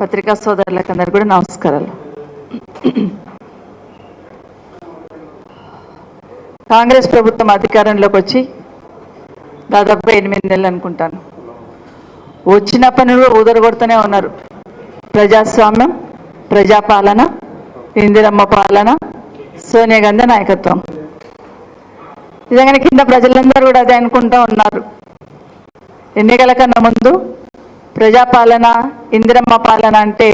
పత్రికా సోదరులకు అందరు కూడా నమస్కారాలు. కాంగ్రెస్ ప్రభుత్వం అధికారంలోకి వచ్చి దాదాపుగా ఎనిమిది నెలలు అనుకుంటాను. వచ్చిన నుండి ఊదరగొడుతూనే ఉన్నారు. ప్రజాస్వామ్యం ప్రజాపాలన ఇందిరమ్మ పాలన సోనియా గాంధీ నాయకత్వం. నిజంగానే కింద ప్రజలందరూ కూడా అదే అనుకుంటూ ఉన్నారు. ఎన్నికల కన్నా ముందు ప్రజాపాలన ఇందిరమ్మ పాలన అంటే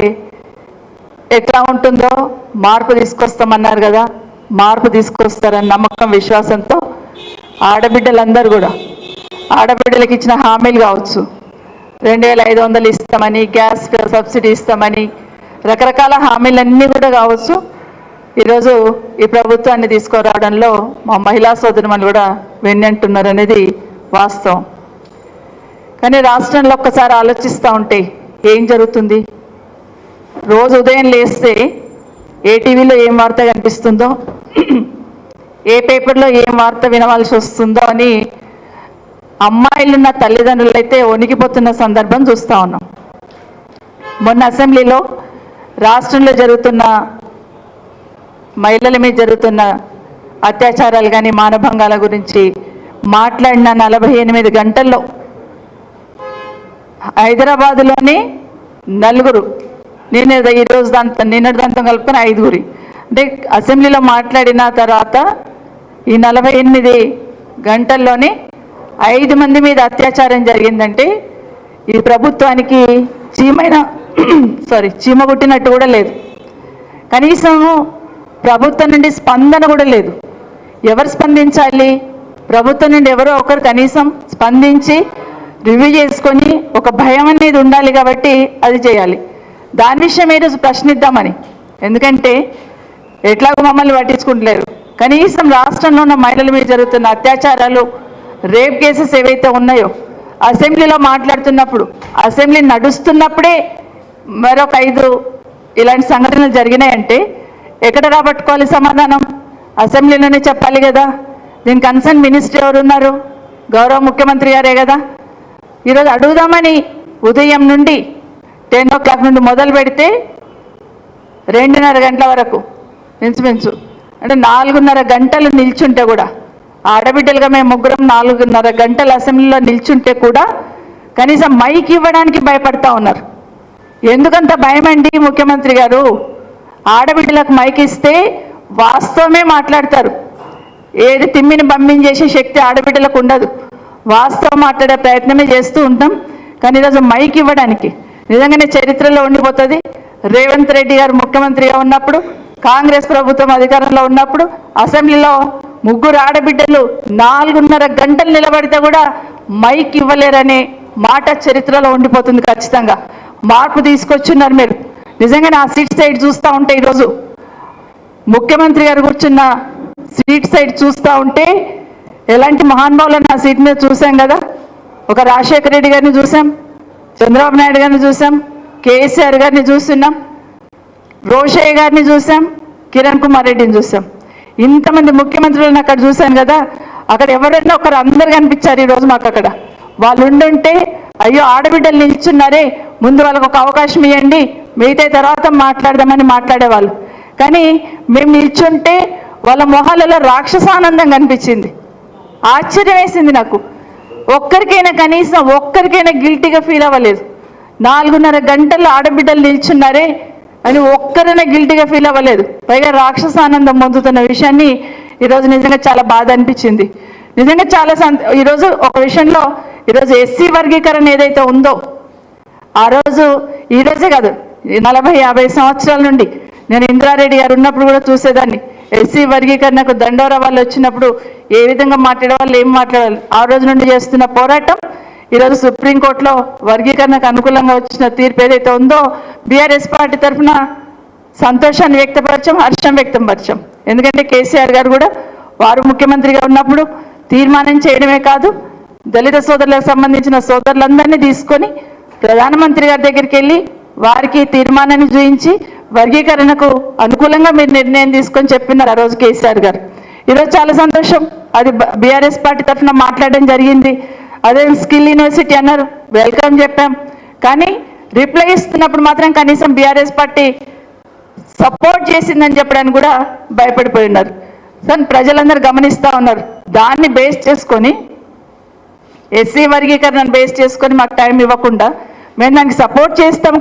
ఎట్లా ఉంటుందో మార్పు తీసుకొస్తామన్నారు కదా. మార్పు తీసుకొస్తారని నమ్మకం విశ్వాసంతో ఆడబిడ్డలందరూ కూడా ఆడబిడ్డలకు ఇచ్చిన హామీలు కావచ్చు. రెండు వేల ఐదు వందలు ఇస్తామని గ్యాస్ సబ్సిడీ ఇస్తామని రకరకాల హామీలన్నీ కూడా కావచ్చు. ఈరోజు ఈ ప్రభుత్వాన్ని తీసుకురావడంలో మా మహిళా సోదరుమలు కూడా వెన్నంటున్నారు అనేది వాస్తవం. కానీ రాష్ట్రంలో ఒక్కసారి ఆలోచిస్తూ ఉంటే ఏం జరుగుతుంది? రోజు ఉదయం లేస్తే ఏ టీవీలో ఏం వార్త కనిపిస్తుందో ఏ పేపర్లో ఏం వార్త వినవలసి వస్తుందో అని అమ్మాయిలున్న తల్లిదండ్రులు అయితే వణికిపోతున్న సందర్భం చూస్తూ ఉన్నాం. మొన్న అసెంబ్లీలో రాష్ట్రంలో జరుగుతున్న మహిళల మీద జరుగుతున్న అత్యాచారాలు కానీ మానభంగాల గురించి మాట్లాడిన నలభై ఎనిమిది గంటల్లో హైదరాబాద్లోని నలుగురు. నేను ఈరోజు దాంతో నిన్నటి దాంతో కలుపుకొని ఐదుగురి. అంటే అసెంబ్లీలో మాట్లాడిన తర్వాత ఈ నలభై ఎనిమిది గంటల్లోనే ఐదు మంది మీద అత్యాచారం జరిగిందంటే ఈ ప్రభుత్వానికి చీమైన సారీ చీమ పుట్టినట్టు కూడా లేదు. కనీసం ప్రభుత్వం నుండి స్పందన కూడా లేదు. ఎవరు స్పందించాలి? ప్రభుత్వం నుండి ఎవరో ఒకరు కనీసం స్పందించి రివ్యూ చేసుకొని ఒక భయం అనేది ఉండాలి కాబట్టి అది చేయాలి. దాని విషయం ఈరోజు ప్రశ్నిద్దామని. ఎందుకంటే ఎట్లాగో మమ్మల్ని పట్టించుకుంటలేరు. కనీసం రాష్ట్రంలో ఉన్న మహిళల మీద జరుగుతున్న అత్యాచారాలు రేప్ కేసెస్ ఏవైతే ఉన్నాయో అసెంబ్లీలో మాట్లాడుతున్నప్పుడు అసెంబ్లీ నడుస్తున్నప్పుడే మరొక ఐదు ఇలాంటి సంఘటనలు జరిగినాయంటే ఎక్కడ రాబట్టుకోవాలి సమాధానం? అసెంబ్లీలోనే చెప్పాలి కదా. దీని కన్సర్న్ మినిస్టర్ ఎవరున్నారు? గౌరవ ముఖ్యమంత్రి గారే కదా. ఈరోజు అడుగుదామని ఉదయం నుండి టెన్ ఓ క్లాక్ నుండి మొదలు పెడితే రెండున్నర గంటల వరకు ఇంచుమించు అంటే నాలుగున్నర గంటలు నిల్చుంటే కూడా ఆడబిడ్డలుగా మేము ముగ్గురం నాలుగున్నర గంటల అసెంబ్లీలో నిల్చుంటే కూడా కనీసం మైక్ ఇవ్వడానికి భయపడతా ఉన్నారు. ఎందుకంత భయం అండి ముఖ్యమంత్రి గారు? ఆడబిడ్డలకు మైక్ ఇస్తే వాస్తవమే మాట్లాడతారు. ఏది తిమ్మిని పంపించేసే శక్తి ఆడబిడ్డలకు ఉండదు. వాస్తవం మాట్లాడే ప్రయత్నమే చేస్తూ ఉంటాం. కానీ ఈరోజు మైక్ ఇవ్వడానికి నిజంగానే చరిత్రలో ఉండిపోతుంది. రేవంత్ రెడ్డి గారు ముఖ్యమంత్రిగా ఉన్నప్పుడు కాంగ్రెస్ ప్రభుత్వం అధికారంలో ఉన్నప్పుడు అసెంబ్లీలో ముగ్గురు ఆడబిడ్డలు నాలుగున్నర గంటలు నిలబడితే కూడా మైక్ ఇవ్వలేరనే మాట చరిత్రలో ఉండిపోతుంది ఖచ్చితంగా. మార్పు తీసుకొచ్చున్నారు మీరు. నిజంగానే ఆ సీట్ సైడ్ చూస్తూ ఉంటే ఈరోజు ముఖ్యమంత్రి గారు కూర్చున్న సీట్ సైడ్ చూస్తూ ఉంటే ఎలాంటి మహానుభావులను ఆ సీట్ మీద చూసాం కదా? ఒక రాజశేఖర రెడ్డి గారిని చూసాం చంద్రబాబు నాయుడు గారిని చూసాం కేసీఆర్ గారిని చూస్తున్నాం రోషయ్య గారిని చూసాం కిరణ్ కుమార్ రెడ్డిని చూసాం. ఇంతమంది ముఖ్యమంత్రులను అక్కడ చూశాను కదా? అక్కడ ఎవరైనా ఒకరు అందరు కనిపించారు ఈరోజు మాకు అక్కడ. వాళ్ళు ఉండుంటే అయ్యో ఆడబిడ్డలు నిల్చున్నారే ముందు వాళ్ళకు ఒక అవకాశం ఇవ్వండి మిగతా తర్వాత మాట్లాడదామని మాట్లాడేవాళ్ళు. కానీ మేము నిల్చుంటే వాళ్ళ మొహాలలో రాక్షసానందం కనిపించింది. ఆశ్చర్యం వేసింది నాకు. ఒక్కరికైనా కనీసం ఒక్కరికైనా గిల్టీగా ఫీల్ అవ్వలేదు. నాలుగున్నర గంటలు ఆడబిడ్డలు నిల్చున్నారే అని ఒక్కరైనా గిల్టీగా ఫీల్ అవ్వలేదు. పైగా రాక్షసానందం పొందుతున్న విషయాన్ని ఈరోజు నిజంగా చాలా బాధ అనిపించింది. నిజంగా చాలా సంత ఈరోజు ఒక విషయంలో ఈరోజు ఎస్సీ వర్గీకరణ ఏదైతే ఉందో ఆ రోజు ఈ రోజే కాదు నలభై యాభై సంవత్సరాల నుండి నేను ఇంద్రారెడ్డి గారు ఉన్నప్పుడు కూడా చూసేదాన్ని. ఎస్సీ వర్గీకరణకు దండోరా వాళ్ళు వచ్చినప్పుడు ఏ విధంగా మాట్లాడే వాళ్ళు ఏం మాట్లాడాలి? ఆ రోజు నుండి చేస్తున్న పోరాటం ఈరోజు సుప్రీంకోర్టులో వర్గీకరణకు అనుకూలంగా వచ్చిన తీర్పు ఏదైతే ఉందో బీఆర్ఎస్ పార్టీ తరఫున సంతోషాన్ని వ్యక్తపరచం హర్షం వ్యక్తపరచం. ఎందుకంటే కేసీఆర్ గారు కూడా వారు ముఖ్యమంత్రిగా ఉన్నప్పుడు తీర్మానం చేయడమే కాదు దళిత సోదరులకు సంబంధించిన సోదరులందరినీ తీసుకొని ప్రధానమంత్రి గారి దగ్గరికి వెళ్ళి వారికి తీర్మానాన్ని చూయించి వర్గీకరణకు అనుకూలంగా మీరు నిర్ణయం తీసుకొని చెప్పినారు ఆ రోజు కేసీఆర్ గారు. ఈరోజు చాలా సంతోషం. అది బీఆర్ఎస్ పార్టీ తరఫున మాట్లాడడం జరిగింది. అదే స్కిల్ యూనివర్సిటీ అన్నారు. వెల్కమ్ చెప్పాం. కానీ రిప్లై ఇస్తున్నప్పుడు మాత్రం కనీసం బీఆర్ఎస్ పార్టీ సపోర్ట్ చేసిందని చెప్పడానికి కూడా భయపడిపోయి ఉన్నారు సార్ ప్రజలందరూ గమనిస్తూ ఉన్నారు. దాన్ని బేస్ చేసుకొని ఎస్సీ వర్గీకరణను బేస్ చేసుకొని మాకు టైం ఇవ్వకుండా మేము దానికి సపోర్ట్ చేస్తాం